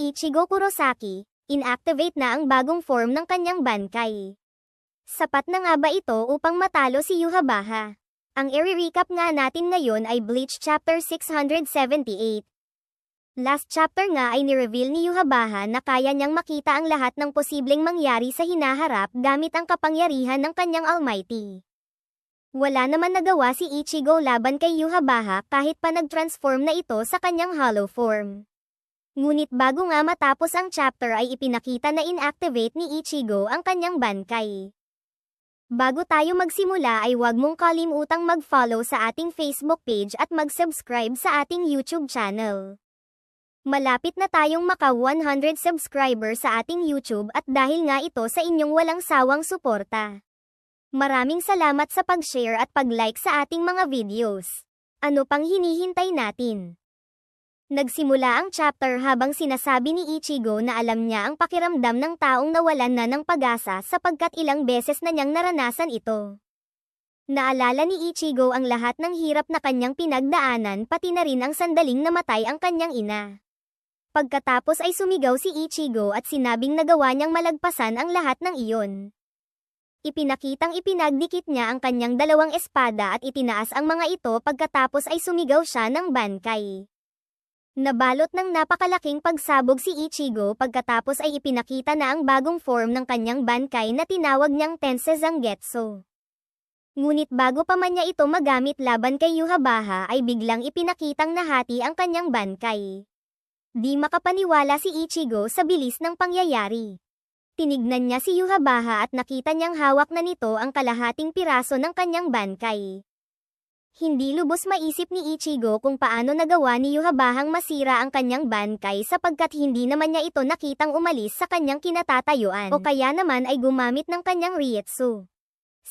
Ichigo Kurosaki, inactivate na ang bagong form ng kanyang Bankai. Sapat na nga ba ito upang matalo si Yuhabaha? Ang i-recap nga natin ngayon ay Bleach Chapter 678. Last chapter nga ay ni-reveal ni Yuhabaha na kaya niyang makita ang lahat ng posibleng mangyari sa hinaharap gamit ang kapangyarihan ng kanyang Almighty. Wala naman nagawa si Ichigo laban kay Yuhabaha kahit pa nag-transform na ito sa kanyang hollow form. Ngunit bago nga matapos ang chapter ay ipinakita na inactivate ni Ichigo ang kanyang Bankai. Bago tayo magsimula ay huwag mong kalimutang mag-follow sa ating Facebook page at mag-subscribe sa ating YouTube channel. Malapit na tayong maka 100 subscriber sa ating YouTube at dahil nga ito sa inyong walang sawang suporta. Maraming salamat sa pag-share at pag-like sa ating mga videos. Ano pang hinihintay natin? Nagsimula ang chapter habang sinasabi ni Ichigo na alam niya ang pakiramdam ng taong nawalan na ng pag-asa sapagkat ilang beses na niyang naranasan ito. Naalala ni Ichigo ang lahat ng hirap na kanyang pinagdaanan pati na rin ang sandaling namatay ang kanyang ina. Pagkatapos ay sumigaw si Ichigo at sinabing nagawa niyang malagpasan ang lahat ng iyon. Ipinakitang ipinagdikit niya ang kanyang dalawang espada at itinaas ang mga ito pagkatapos ay sumigaw siya ng Bankai. Nabalot ng napakalaking pagsabog si Ichigo pagkatapos ay ipinakita na ang bagong form ng kanyang Bankai na tinawag niyang Tense Zangetsu. Ngunit bago pa man niya ito magamit laban kay Yuhabaha ay biglang ipinakitang nahati ang kanyang Bankai. Di makapaniwala si Ichigo sa bilis ng pangyayari. Tinignan niya si Yuhabaha at nakita niyang hawak na nito ang kalahating piraso ng kanyang Bankai. Hindi lubos maisip ni Ichigo kung paano nagawa ni Yuhabahang masira ang kanyang Bankai sapagkat hindi naman niya ito nakitang umalis sa kanyang kinatatayuan o kaya naman ay gumamit ng kanyang Rietsu.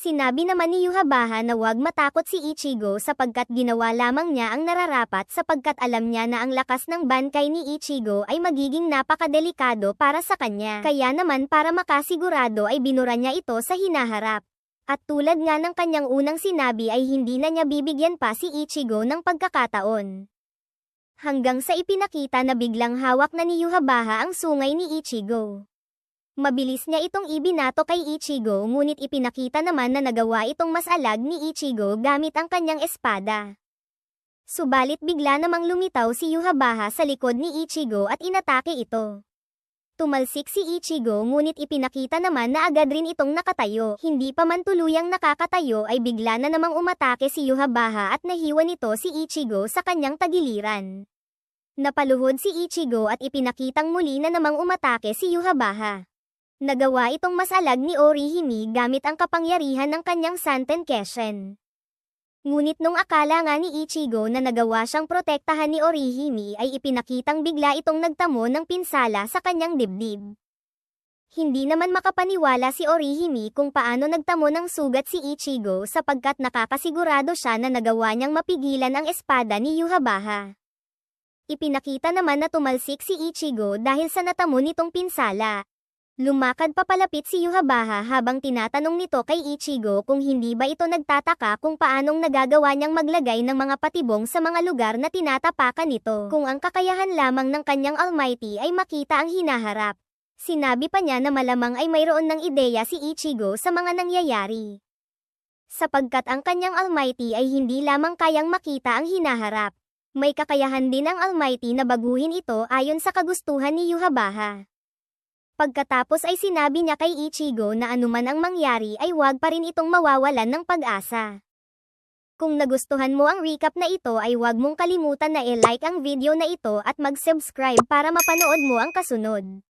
Sinabi naman ni Yuhabaha na huwag matakot si Ichigo sapagkat ginawa lamang niya ang nararapat sapagkat alam niya na ang lakas ng Bankai ni Ichigo ay magiging napakadelikado para sa kanya. Kaya naman para makasigurado ay binura niya ito sa hinaharap. At tulad nga ng kanyang unang sinabi ay hindi na niya bibigyan pa si Ichigo ng pagkakataon. Hanggang sa ipinakita na biglang hawak na ni Yuhabaha ang sungay ni Ichigo. Mabilis niya itong ibinato kay Ichigo ngunit ipinakita naman na nagawa itong mas alag ni Ichigo gamit ang kanyang espada. Subalit bigla namang lumitaw si Yuhabaha sa likod ni Ichigo at inatake ito. Tumalsik si Ichigo ngunit ipinakita naman na agad rin itong nakatayo. Hindi pa man tuluyang nakakatayo ay bigla na namang umatake si Yuhabaha at nahiwa nito si Ichigo sa kanyang tagiliran. Napaluhod si Ichigo at ipinakitang muli na namang umatake si Yuhabaha. Nagawa itong masalag ni Orihime gamit ang kapangyarihan ng kanyang Santen Keshen. Ngunit nung akala nga ni Ichigo na nagawa siyang protektahan ni Orihime ay ipinakitang bigla itong nagtamo ng pinsala sa kanyang dibdib. Hindi naman makapaniwala si Orihime kung paano nagtamo ng sugat si Ichigo sapagkat nakakasigurado siya na nagawa niyang mapigilan ang espada ni Yuhabaha. Ipinakita naman na tumalsik si Ichigo dahil sa natamo nitong pinsala. Lumakad papalapit si Yuhabaha habang tinatanong nito kay Ichigo kung hindi ba ito nagtataka kung paanong nagagawa niyang maglagay ng mga patibong sa mga lugar na tinatapakan nito. Kung ang kakayahan lamang ng kanyang Almighty ay makita ang hinaharap. Sinabi pa niya na malamang ay mayroon ng ideya si Ichigo sa mga nangyayari. Sapagkat ang kanyang Almighty ay hindi lamang kayang makita ang hinaharap. May kakayahan din ang Almighty na baguhin ito ayon sa kagustuhan ni Yuhabaha. Pagkatapos ay sinabi niya kay Ichigo na anuman ang mangyari ay huwag pa rin itong mawawalan ng pag-asa. Kung nagustuhan mo ang recap na ito ay huwag mong kalimutan na i-like ang video na ito at mag-subscribe para mapanood mo ang kasunod.